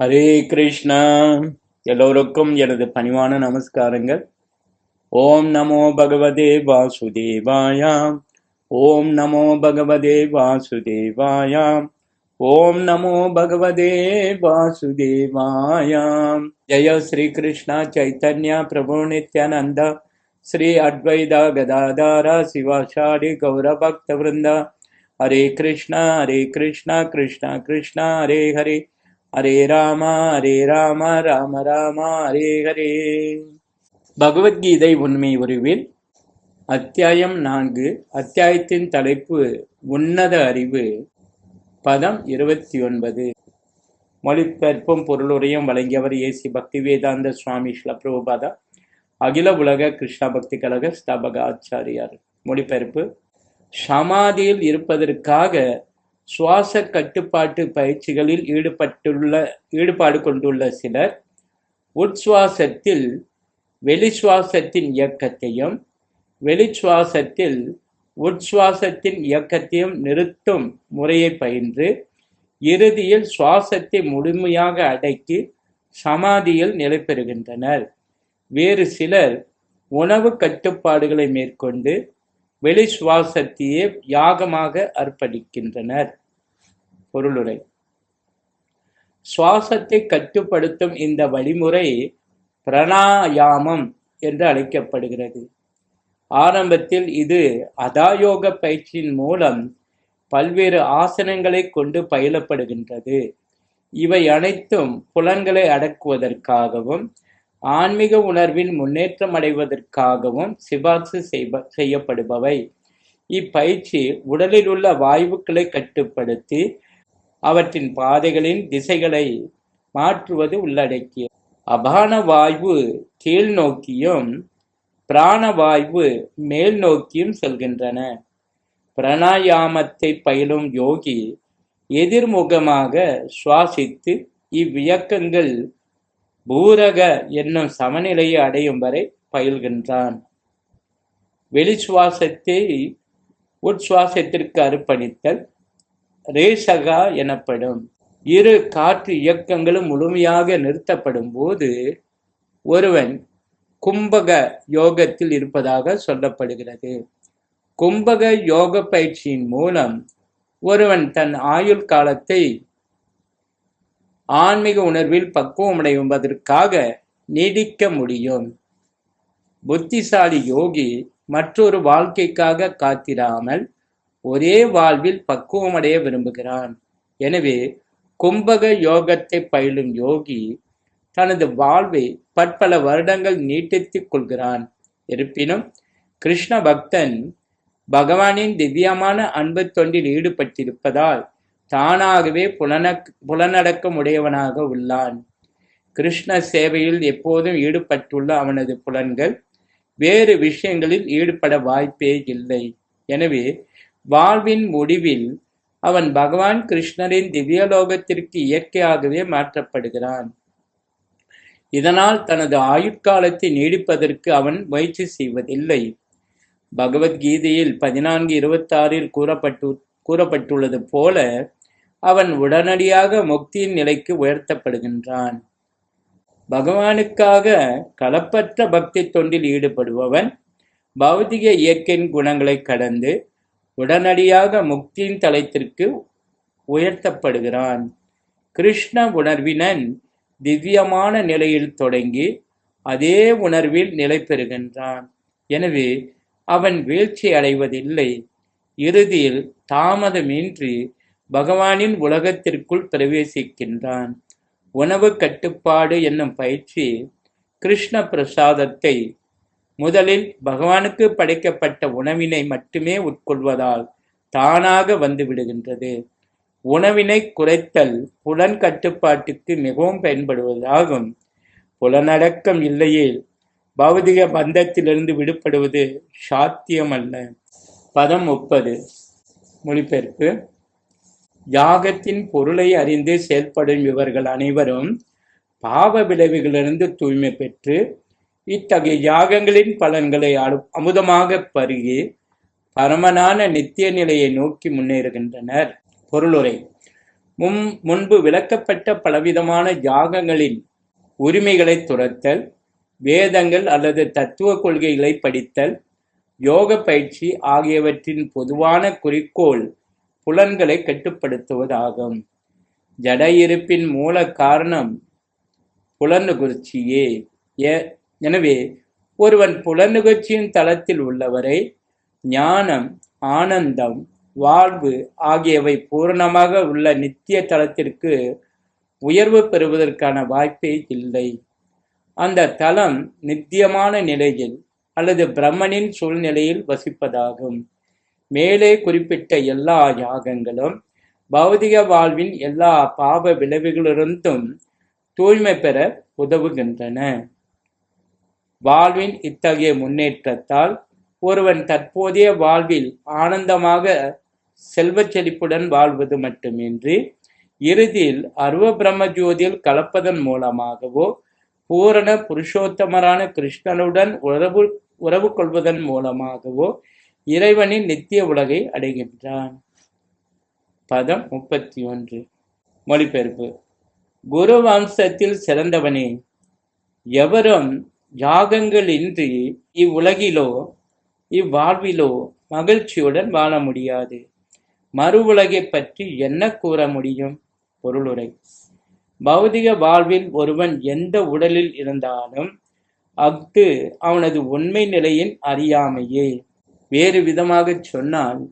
ஹரே கிருஷ்ணா. எல்லோருக்கும் எனது பணிவான நமஸ்காரங்கள். ஓம் நமோ பகவதே வாசுதேவாயாம் ஓம் நமோ பகவதே வாசுதேவாயாம் ஓம் நமோ பகவதே வாசுதேவாயாம் ஜெய ஸ்ரீ கிருஷ்ணா சைத்தன்யா பிரபு நித்யானந்த. ஸ்ரீ அத்வைதா கதாதாரா சிவாஷாடி கௌரபக்த விருந்தா ஹரே கிருஷ்ணா ஹரே கிருஷ்ணா கிருஷ்ணா கிருஷ்ணா ஹரே ஹரே. ஹரே ராமா ஹரே ராமா ராம ராமா ஹரே ஹரே. பகவத்கீதை உண்மை உருவில் அத்தியாயம் நான்கு அத்தியாயத்தின் தலைப்பு உன்னத அறிவு பதம் இருபத்தி ஒன்பது மொழிபெயர்ப்பும் பொருளுரையும் வழங்கியவர் ஏசி பக்தி வேதாந்த சுவாமி ஸ்லபிரபுபாதா அகில உலக கிருஷ்ணா பக்தி கழக ஸ்தாபக ஆச்சாரியார் மொழிபெயர்ப்பு சமாதியில் இருப்பதற்காக சுவாச கட்டுப்பாட்டு பயிற்சிகளில் ஈடுபட்டுள்ள ஈடுபாடு கொண்டுள்ள சிலர் உட்சுவாசத்தில் வெளிச்சுவாசத்தின் இயக்கத்தையும் வெளிச்சுவாசத்தில் உட்சுவாசத்தின் இயக்கத்தையும் நிறுத்தும் முறையை பயின்று இறுதியில் சுவாசத்தை முழுமையாக அடக்கி சமாதியில் நிலை பெறுகின்றனர். வேறு சிலர் உணவு கட்டுப்பாடுகளை மேற்கொண்டு வெளி சுவாசத்தையே யாகமாக அர்ப்பணிக்கின்றனர். பொருளுரை. சுவாசத்தை கட்டுப்படுத்தும் இந்த வழிமுறை பிரணாயாமம் என்று அழைக்கப்படுகிறது. ஆரம்பத்தில் இது அதாயோக பயிற்சியின் மூலம் பல்வேறு ஆசனங்களை கொண்டு பயிலப்படுகின்றது. இவை அனைத்தும் புலன்களை அடக்குவதற்காகவும் ஆன்மீக உணர்வின் முன்னேற்றம் அடைவதற்காகவும் சிபார்சு செய்யப்படுபவை. இப்பயிற்சி உடலில் உள்ள வாயுக்களை கட்டுப்படுத்தி அவற்றின் பாதைகளின் திசைகளை மாற்றுவது உள்ளடக்கிய அபான வாயு கீழ் நோக்கியும் பிராணவாயு மேல் நோக்கியும் செல்கின்றன. பிரணாயாமத்தை பயிலும் யோகி எதிர்முகமாக சுவாசித்து இவ்வியக்கங்கள் பூரக என்னும் சமநிலையை அடையும் வரை பயில்கின்றான். வெளிச்சுவாசத்தை உட்சுவாசத்திற்கு அர்ப்பணித்தல் ரேசகா எனப்படும். இரு காற்று இயக்கங்களும் முழுமையாக நிறுத்தப்படும் போது ஒருவன் கும்பக யோகத்தில் இருப்பதாக சொல்லப்படுகிறது. கும்பக யோக பயிற்சியின் மூலம் ஒருவன் தன் ஆயுள் காலத்தை ஆன்மீக உணர்வில் பக்குவமடைவதற்காக நீடிக்க முடியும். புத்திசாலி யோகி மற்றொரு வாழ்க்கைக்காக காத்திராமல் ஒரே வாழ்வில் பக்குவமடைய விரும்புகிறான். எனவே கும்பக யோகத்தை பயிலும் யோகி தனது வாழ்வை பற்பல வருடங்கள் நீட்டித்துக் கொள்கிறான். இருப்பினும் கிருஷ்ண பக்தன் பகவானின் திவ்யமான அன்பு தொண்டில் ஈடுபட்டிருப்பதால் தானாகவே புலனக் புலனடக்கம் உடையவனாக உள்ளான். கிருஷ்ண சேவையில் எப்போதும் ஈடுபட்டுள்ள அவனது புலன்கள் வேறு விஷயங்களில் ஈடுபட வாய்ப்பே இல்லை. எனவே வாழ்வின் முடிவில் அவன் பகவான் கிருஷ்ணரின் திவ்யலோகத்திற்கு இயற்கையாகவே மாற்றப்படுகிறான். இதனால் தனது ஆயுட்காலத்தை நீடிப்பதற்கு அவன் முயற்சி செய்வதில்லை. பகவத்கீதையில் பதினான்கு இருபத்தாறில் கூறப்பட்டு கூறப்பட்டுள்ளது போல அவன் உடனடியாக முக்தியின் நிலைக்கு உயர்த்தப்படுகின்றான். பகவானுக்காக களப்பற்ற பக்தி தொண்டில் ஈடுபடுபவன் பௌதிக இயற்கையின் குணங்களை கடந்து உடனடியாக முக்தியின் தளத்திற்கு உயர்த்தப்படுகிறான். கிருஷ்ண உணர்வினன் திவ்யமான நிலையில் தொடங்கி அதே உணர்வில் நிலை பெறுகின்றான் எனவே அவன் வீழ்ச்சி அடைவதில்லை இறுதியில் தாமதமின்றி பகவானின் உலகத்திற்குள் பிரவேசிக்கின்றான். உணவு கட்டுப்பாடு என்னும் பயிற்சி கிருஷ்ண பிரசாதத்தை முதலில் பகவானுக்கு படைக்கப்பட்ட உணவினை மட்டுமே உட்கொள்வதால் தானாக வந்து விடுகின்றது. உணவினை குறைத்தல் புலன் கட்டுப்பாட்டுக்கு மிகவும் பயன்படுவதாகும். புலனடக்கம் இல்லையே. பௌதிக பந்தத்திலிருந்து விடுபடுவது சாத்தியமல்ல. பதம் முப்பது. மொழிபெயர்ப்பு. யாகத்தின் பொருளை அறிந்து செயல்படும் இவர்கள் அனைவரும் பாவ விளைவுகளிலிருந்து தூய்மை பெற்று இத்தகைய யாகங்களின் பலன்களை அமுதமாக பருகி பரமனான நித்திய நிலையை நோக்கி முன்னேறுகின்றனர். பொருளுரை. முன் முன்பு விளக்கப்பட்ட பலவிதமான யாகங்களின் உரிமைகளை துரத்தல் வேதங்கள் அல்லது தத்துவ கொள்கைகளை படித்தல் யோக பயிற்சி ஆகியவற்றின் பொதுவான குறிக்கோள் புலன்களை கட்டுப்படுத்துவதாகும். ஜட இருப்பின் மூல காரணம் புலனுகர்ச்சியே எனவே ஒருவன் புலனுகர்ச்சியின் தளத்தில் உள்ளவரை ஞானம் ஆனந்தம் வாழ்வு ஆகியவை பூரணமாக உள்ள நித்திய தளத்திற்கு உயர்வு பெறுவதற்கான வாய்ப்பே இல்லை. அந்த தலம் நித்தியமான நிலையில் அல்லது பிரம்மனின் சூழ்நிலையில் வசிப்பதாகும். மேலே குறிப்பிட்ட எல்லா யாகங்களும் பௌதிக வாழ்வின் எல்லா பாவ விளைவுகளிலிருந்தும் தூய்மை பெற உதவுகின்றன. வாழ்வின் இத்தகைய முன்னேற்றத்தால் ஒருவன் தற்போதைய வாழ்வில் ஆனந்தமாக செல்வச் செழிப்புடன் வாழ்வது மட்டுமின்றி இறுதியில் அருவ பிரம்ம ஜோதியில் கலப்பதன் மூலமாகவோ பூரண புருஷோத்தமரான கிருஷ்ணனுடன் உறவு உறவு கொள்வதன் மூலமாகவோ இறைவனின் நித்திய உலகை அடைகின்றான். பதம் முப்பத்தி ஒன்று மொழிபெயர்ப்பு. குரு வம்சத்தில் சிறந்தவனே எவரும் யாகங்களின்றி இவ்வுலகிலோ இவ்வாழ்விலோ மகிழ்ச்சியுடன் வாழ முடியாது. மறு உலகைப் பற்றி என்ன கூற முடியும்? பொருளுரை. பௌதிக வாழ்வில் ஒருவன் எந்த உடலில் இருந்தாலும் அஃது அவனது உண்மை நிலையின் அறியாமையே. வேறு விதமாகச் சொன்னால்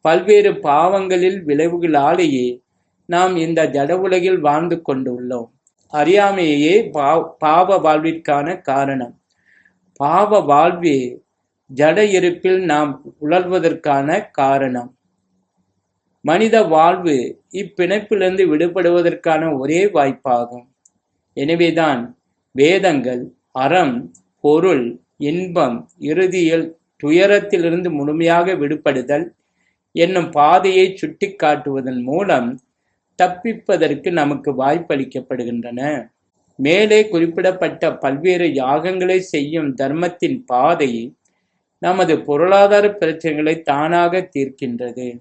பல்வேறு பாவங்களில் விளைவுகளாலேயே நாம் இந்த ஜட உலகில் வாழ்ந்து கொண்டுள்ளோம். அறியாமையே பா- பாவ வாழ்விற்கான காரணம். பாவ வாழ்வே ஜட இருப்பில் நாம் உழல்வதற்கான காரணம். மனித வாழ்வு இப்பிணைப்பிலிருந்து விடுபடுவதற்கான ஒரே வாய்ப்பாகும். எனவேதான் வேதங்கள் அறம் பொருள் இன்பம் இறுதியில் துயரத்திலிருந்து முழுமையாக விடுபடுதல் என்னும் பாதையை சுட்டிக்காட்டுவதன் மூலம் தப்பிப்பதற்கு நமக்கு வாய்ப்பளிக்கப்படுகின்றன. மேலே குறிப்பிடப்பட்ட பல்வேறு யாகங்களை செய்யும் தர்மத்தின் பாதை நமது பொருளாதார பிரச்சனைகளை தானாக தீர்க்கின்றது.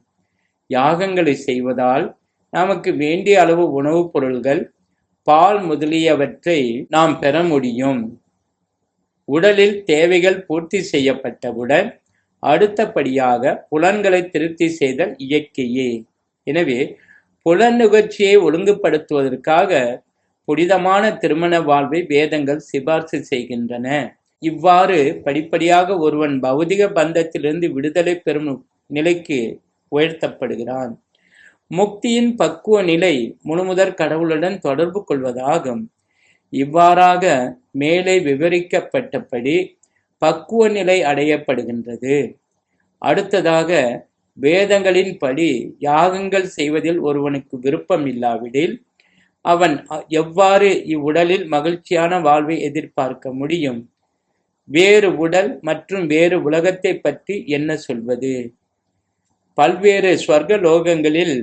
யாகங்களை செய்வதால் நமக்கு வேண்டிய அளவு உணவுப் பொருள்கள் பால் முதலியவற்றை நாம் பெற முடியும். உடலில் தேவைகள் பூர்த்தி செய்யப்பட்டவுடன் அடுத்தபடியாக புலன்களை திருப்தி செய்தல் இயற்கையே. எனவே புலன் நுகர்ச்சியை ஒழுங்குபடுத்துவதற்காக புனிதமான திருமண வாழ்வை வேதங்கள் சிபார்சு செய்கின்றன. இவ்வாறு படிப்படியாக ஒருவன் பௌதிக பந்தத்திலிருந்து விடுதலை பெறும் நிலைக்கு உயர்த்தப்படுகிறான். முக்தியின் பக்குவ நிலை முழுமுதற் கடவுளுடன் தொடர்பு கொள்வதாகும். இவ்வாறாக மேலே விவரிக்கப்பட்டபடி பக்குவ நிலை அடையப்படுகின்றது. அடுத்ததாக வேதங்களின்படி யாகங்கள் செய்வதில் ஒருவனுக்கு விருப்பம் இல்லாவிடில் அவன் எவ்வாறு இவ்வுடலில் மகிழ்ச்சியான வாழ்வை எதிர்பார்க்க முடியும்? வேறு உடல் மற்றும் வேறு உலகத்தை பற்றி என்ன சொல்வது? பல்வேறு ஸ்வர்க லோகங்களில்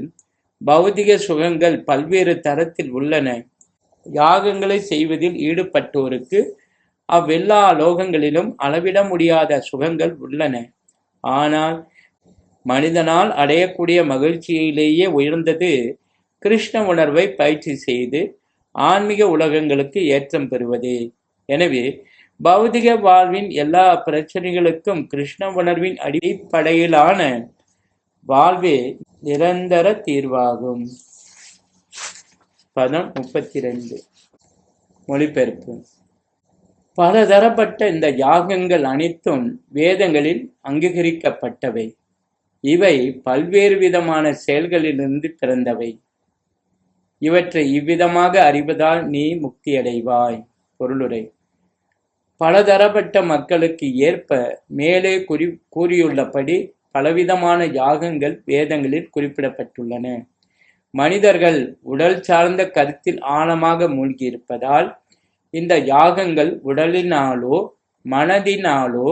பௌதிக சுகங்கள் பல்வேறு தரத்தில் உள்ளன. யாகங்களை செய்வதில் ஈடுபட்டோருக்கு அவ்வெல்லா லோகங்களிலும் அளவிட முடியாத சுகங்கள் உள்ளன. ஆனால் மனிதனால் அடையக்கூடிய மகிழ்ச்சியிலேயே உயர்ந்தது கிருஷ்ண உணர்வை பயிற்சி செய்து ஆன்மீக உலகங்களுக்கு ஏற்றம் பெறுவதே. எனவே பௌதிக வாழ்வின் எல்லா பிரச்சனைகளுக்கும் கிருஷ்ண உணர்வின் அடிப்படையிலான வாழ்வே நிரந்தர தீர்வாகும். பதம் முப்பத்தி ரெண்டு மொழிபெயர்ப்பு. பலதரப்பட்ட இந்த யாகங்கள் அனைத்தும் வேதங்களில் அங்கீகரிக்கப்பட்டவை. இவை பல்வேறு விதமான செயல்களிலிருந்து பிறந்தவை. இவற்றை இவ்விதமாக அறிவதால் நீ முக்தியடைவாய். பொருளுரை. பலதரப்பட்ட மக்களுக்கு ஏற்ப மேலே குறி கூறியுள்ளபடி பலவிதமான யாகங்கள் வேதங்களில் குறிப்பிடப்பட்டுள்ளன. மனிதர்கள் உடல் சார்ந்த கருத்தில் ஆழமாக மூழ்கியிருப்பதால் இந்த யாகங்கள் உடலினாலோ மனதினாலோ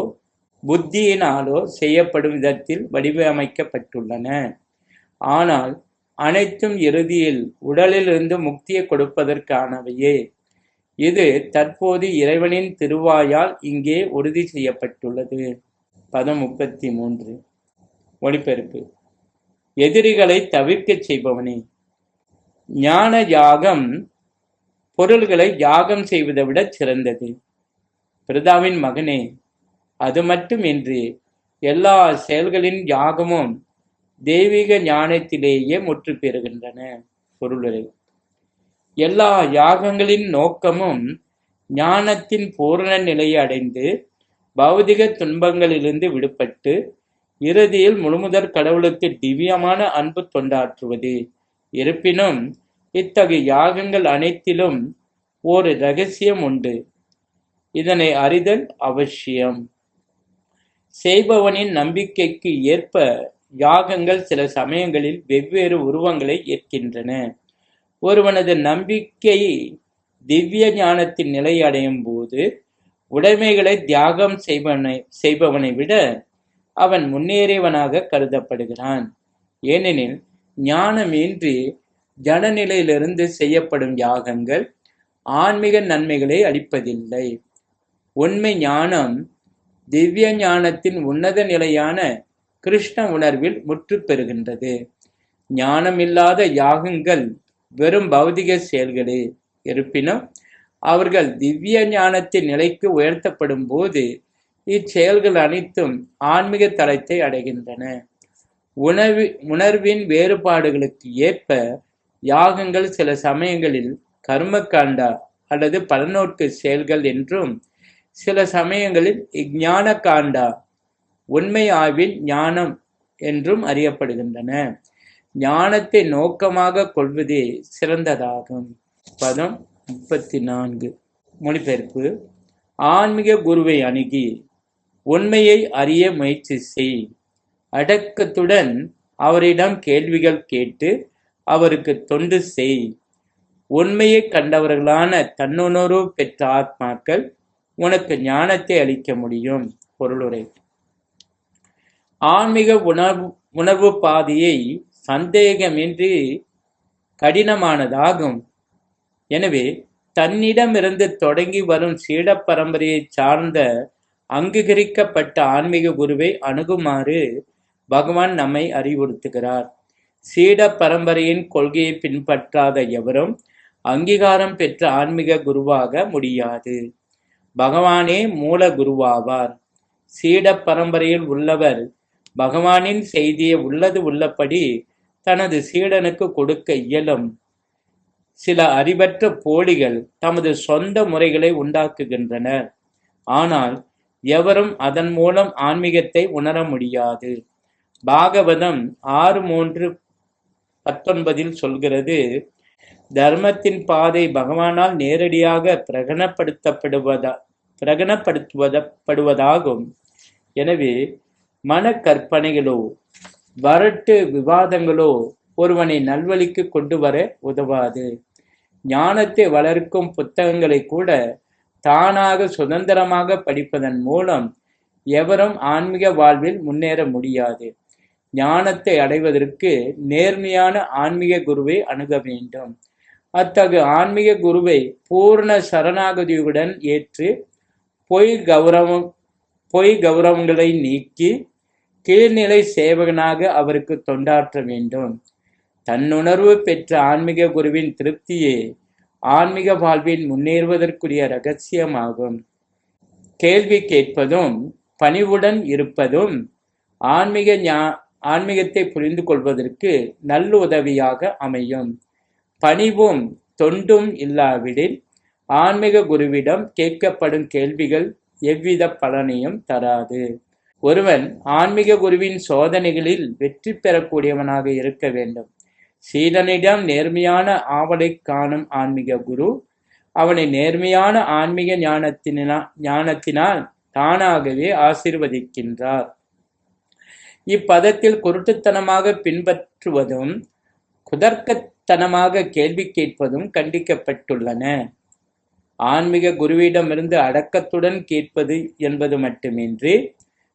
புத்தியினாலோ செய்யப்படும் விதத்தில் வடிவமைக்கப்பட்டுள்ளன. ஆனால் அனைத்தும் இறுதியில் உடலிலிருந்து முக்தியை கொடுப்பதற்கானவையே. இது தற்போது இறைவனின் திருவாயால் இங்கே உறுதி செய்யப்பட்டுள்ளது. பதம் முப்பத்தி மூன்று. ஒளிபெருப்பு எதிரிகளை தவிர்க்கச் செய்பவனே. ஞான யாகம் பொருள்களை யாகம் செய்வதை விட சிறந்தது. பிரதாவின் மகனே அது மட்டுமின்றி எல்லா செயல்களின் யாகமும் தெய்வீக ஞானத்திலேயே முற்று பெறுகின்றன. பொருளுரை எல்லா யாகங்களின் நோக்கமும் ஞானத்தின் பூரண நிலையை அடைந்து பௌதிக துன்பங்களிலிருந்து விடுபட்டு இறுதியில் முழுமுதற் கடவுளுக்கு திவ்யமான அன்பு தொண்டாற்றுவது. இருப்பினும் இத்தகைய யாகங்கள் அனைத்திலும் ஒரு ரகசியம் உண்டு. இதனை அறிதல் அவசியம். செய்பவனின் நம்பிக்கைக்கு ஏற்ப யாகங்கள் சில சமயங்களில் வெவ்வேறு உருவங்களை ஏற்கின்றன. ஒருவனது நம்பிக்கை திவ்ய ஞானத்தின் நிலை அடையும் போது உடைமைகளை தியாகம் செய்பவனை செய்பவனை விட அவன் முன்னேறியவனாக கருதப்படுகிறான். ஏனெனில் ஞானமின்றி ஜனநிலையிலிருந்து செய்யப்படும் யாகங்கள் ஆன்மீக நன்மைகளை அளிப்பதில்லை. உண்மை ஞானம் திவ்ய ஞானத்தின் உன்னத நிலையான கிருஷ்ண உணர்வில் முற்று பெறுகின்றது. ஞானமில்லாத யாகங்கள் வெறும் பௌதிக செயல்களே. இருப்பினும் அவர்கள் திவ்ய ஞானத்தின் நிலைக்கு உயர்த்தப்படும் போது இச்செயல்கள் அனைத்தும் ஆன்மீக தளத்தை அடைகின்றன. உணவு உணர்வின் வேறுபாடுகளுக்கு ஏற்ப யாகங்கள் சில சமயங்களில் கர்மகாண்டா அல்லது பலநோக்கு செயல்கள் என்றும் சில சமயங்களில் இஞ்ஞான காண்டா உண்மை ஆய்வின் ஞானம் என்றும் அறியப்படுகின்றன. ஞானத்தை நோக்கமாக கொள்வதே சிறந்ததாகும். பதம் முப்பத்தி நான்கு. மொழிபெயர்ப்பு. ஆன்மீக குருவை அணுகி உண்மையை அறிய முயற்சி செய். அடக்கத்துடன் அவரிடம் கேள்விகள் கேட்டு அவருக்கு தொண்டு செய். உண்மையை கண்டவர்களான தன்னுணர்வு பெற்ற ஆத்மாக்கள் உனக்கு ஞானத்தை அளிக்க முடியும். பொருளுரை. ஆன்மீக உணர்வு உணர்வு பாதையை சந்தேகமின்றி கடினமானதாகும். எனவே தன்னிடமிருந்து தொடங்கி வரும் சீட பரம்பரையை சார்ந்த அங்கீகரிக்கப்பட்ட ஆன்மீக குருவை அணுகுமாறு பகவான் நம்மை அறிவுறுத்துகிறார். சீட பரம்பரையின் கொள்கையை பின்பற்றாத எவரும் அங்கீகாரம் பெற்ற ஆன்மீக குருவாக முடியாது. பகவானே மூல குருவாவார். சீட பரம்பரையில் உள்ளவர் பகவானின் செய்தியை உள்ளது உள்ளபடி தனது சீடனுக்கு கொடுக்க இயலும். சில அறிவற்ற போலிகள் தமது சொந்த முறைகளை உண்டாக்குகின்றனர். ஆனால் எவரும் அதன் மூலம் ஆன்மீகத்தை உணர முடியாது. பாகவதம் ஆறு மூன்று பத்தொன்பதில் சொல்கிறது தர்மத்தின் பாதை பகவானால் நேரடியாக பிரகடனப்படுத்தப்படுவதா பிரகடனப்படுத்துவதப்படுவதாகும். எனவே மன கற்பனைகளோ வரட்டு விவாதங்களோ ஒருவனை நல்வழிக்கு கொண்டு வர உதவாது. ஞானத்தை வளர்க்கும் புத்தகங்களை கூட தானாக சுதந்திரமாக படிப்பதன் மூலம் எவரும் ஆன்மீக வாழ்வில் முன்னேற முடியாது. ஞானத்தை அடைவதற்கு நேர்மையான ஆன்மீக குருவை அணுக வேண்டும். அத்தகு ஆன்மீக குருவை பூர்ண சரணாகதியுடன் ஏற்று பொய் கௌரவம் பொய் கௌரவங்களை நீக்கி கீழ்நிலை சேவகனாக அவருக்கு தொண்டாற்ற வேண்டும். தன்னுணர்வு பெற்ற ஆன்மீக குருவின் திருப்தியே ஆன்மீக வாழ்வில் முன்னேறுவதற்குரிய ரகசியமாகும். கேள்வி கேட்பதும் பணிவுடன் இருப்பதும் ஆன்மீக ஞா ஆன்மீகத்தை புரிந்து கொள்வதற்கு நல்லுதவியாக அமையும். பணிவும் தொண்டும் இல்லாவிடில் ஆன்மீக குருவிடம் கேட்கப்படும் கேள்விகள் எவ்வித பலனையும் தராது. ஒருவன் ஆன்மீக குருவின் சோதனைகளில் வெற்றி பெறக்கூடியவனாக இருக்க வேண்டும். சீடனிடம் நேர்மையான ஆவலை காணும் ஆன்மீக குரு அவனை நேர்மையான ஆன்மீக ஞானத்தினா ஞானத்தினால் தானாகவே ஆசீர்வதிக்கின்றார். இப்பதத்தில் குருட்டுத்தனமாக பின்பற்றுவதும் குதர்க்கத்தனமாக கேள்வி கேட்பதும் கண்டிக்கப்பட்டுள்ளன. ஆன்மீக குருவிடமிருந்து அடக்கத்துடன் கேட்பது என்பது மட்டுமின்றி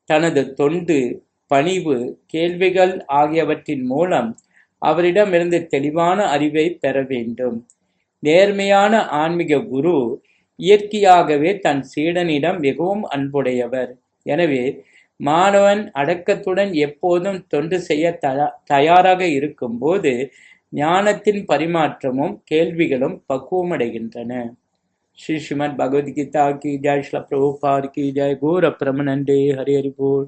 தனது தொண்டு பணிவு கேள்விகள் ஆகியவற்றின் மூலம் அவரிடமிருந்து தெளிவான அறிவை பெற வேண்டும். நேர்மையான ஆன்மீக குரு இயற்கையாகவே தன் சீடனிடம் மிகவும் அன்புடையவர். எனவே மாணவன் அடக்கத்துடன் எப்போதும் தொண்டு செய்ய தயாராக இருக்கும்போது ஞானத்தின் பரிமாற்றமும் கேள்விகளும் பக்குவமடைகின்றன. ஸ்ரீ ஸ்ரீமத் பகவத்கீதா கி ஜெய் ஸ்ல பிரபுபாத் கி ஜாய் கோர பிரமநண்டே ஹரி ஹரி போல்.